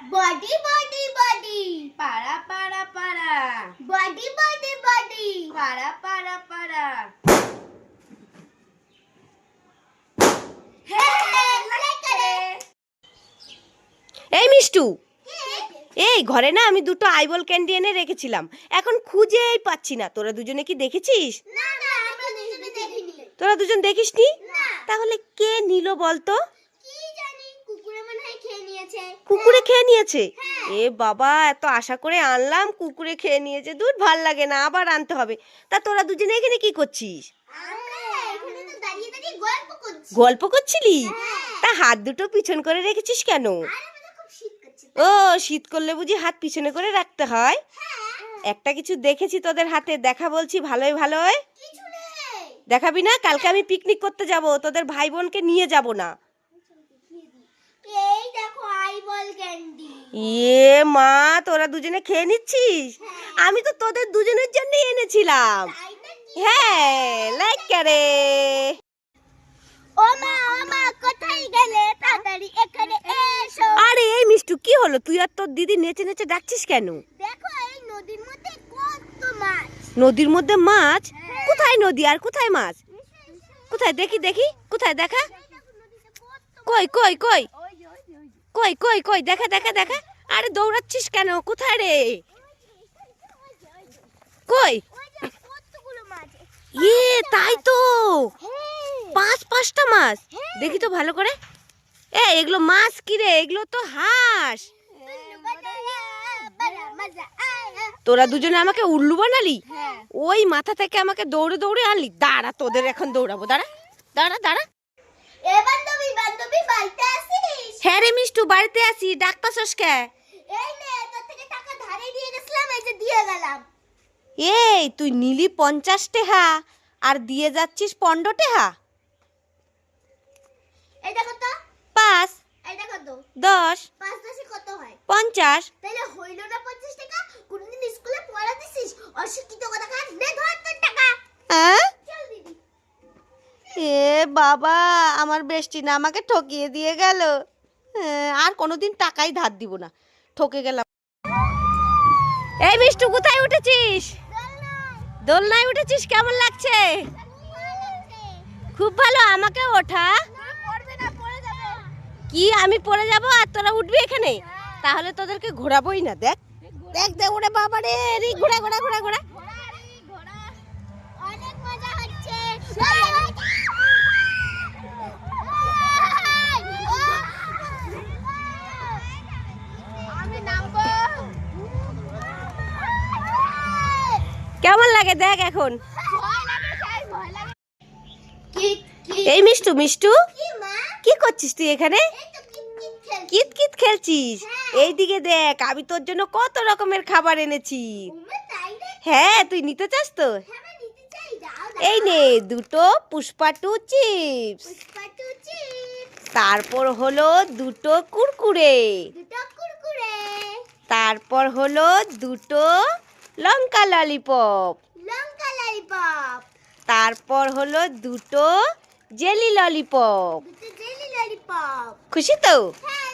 Body body body পাড়া পাড়া পাড়া বডি বডি বডি পাড়া পাড়া পাড়া এই মিষ্টু এই ঘরে না আমি দুটো আইবল ক্যান্ডি এনে রেখেছিলাম। এখন খুঁজেই পাচ্ছি না। তোরা দুজনে কি দেখেছিস? না না আমরা দুজনে দেখিনি। তোরা দুজন দেখিসনি? না। তাহলে কে নিল বলতো কি জানি কুকুরে মনে হয় খেয়ে নিয়েছে কুকুরে খেয়ে নিয়েছে। হ্যাঁ। এ বাবা এত আশা করে আনলাম কুকুরে খেয়ে নিয়েছে দুধ ভালো লাগে না আবার আনতে হবে। তা তোরা দুজনে এখানে কি করছিস? গল্প করছিলি? হ্যাঁ। তা হাত দুটো পিছন করে রেখেছিস কেন? ও শীত করলে বুঝি হাত পিছনে করে রাখতে হয়? হ্যাঁ। একটা কিছু দেখেছি তোদের হাতে দেখা বলছি ভালোই ভালোই? দেখাবি না? কালকে আমি পিকনিক করতে যাব তোদের ভাই বোনকে নিয়ে যাব না। এই দেখো আইবল ক্যান্ডি। ইয়ে মা তোরা দুজনে খেয়ে নিচ্ছিস? আমি তো তোদের দুজনের জন্য এনেছিলাম। হ্যাঁ লাইক করে। ও মা ও মা কোথায় গেলে? তাড়াতাড়ি এখানে এসো। আরে এই মিষ্টু কি হলো? তুই আর তোর দিদি নেচে নেচে ডাকছিস কেন? দেখো এই নদীর মধ্যে কত মাছ। নদীর মধ্যে মাছ? হ্যাঁ। কোথায় নদী আর কোথায় মাছ? কোথায়? দেখি দেখি। কোথায় দেখা? কই কই কই? কই কই কই দেখা দেখা দেখা। আরে দৌড়াচ্ছিস কেন? কোথায় রে? কই? ইয়ে তাই তো। পাঁচ পাঁচটা মাছ। দেখি তো ভালো করে। এ এগুলো মাছ কি রে? এগুলো তো হাঁস। তোরা দুজনে আমাকে উল্লু বানালি? হ্যাঁ। ওই মাথা থেকে আমাকে দৌড়ে দৌড়ে আনলি। দাঁড়া তোদের এখন দৌড়াবো। দাঁড়া দাঁড়া দাঁড়া। এ বান্ধবী বান্ধবী বাড়িতে আসিস? হ্যাঁ রে মিষ্টু বাড়িতে আসি ডাক্তার কে? এই নে তোর থেকে টাকা ধারে দিয়ে গেছিলাম এই যে দিয়ে গেলাম। এই তুই নিলি পঞ্চাশ টেহা আর দিয়ে যাচ্ছিস পনেরো টেহা। এই দেখো পাঁচ এই দেখো দশ পাঁচ দশে কত হয়? পঞ্চাশ। তাহলে হইল না পঞ্চাশ টাকা? কোনদিন স্কুলে পড়া দিছিস? অশিক্ষিত কথা কাজ নে ধর তোর টাকা হ্যাঁ চল দিদি বাবা আমার বেষ্টি না আমাকে ঠকিয়ে দিয়ে গেল। হ্যাঁ, আর কোনোদিন টাকাই ধার দিব না। ঠকে গেলাম। এই মিষ্টু কোথায় উঠেছিস? দোলনায় উঠেছিস? কেমন লাগছে? খুব ভালো। আমাকে ওঠা। কি আমি পড়ে যাব আর তোরা উঠবি এখানে? তাহলে তোদেরকে ঘোরাবোই না দেখ। দেখ দেখ ওরে বাবা রে ঘোরা ঘোরা ঘোরা ঘোরা। কেমন লাগে দেখ এখন। এই মিষ্টু মিষ্টু কি করছিস তুই এখানে? কিত কিত খেলছিস? এইদিকে দেখ আমি তোর জন্য কত রকমের খাবার এনেছি। হ্যাঁ তুই নিতে চাস তো? এই নে দুটো পুষ্পাটু চিপস চিপস। তারপর হলো দুটো কুরকুরে। তারপর হলো দুটো লঙ্কা ললিপপ। লঙ্কা ললিপপ। তারপর হলো দুটো জেলি ললিপপ। দুটো জেলি ললিপপ। খুশি তো? হ্যাঁ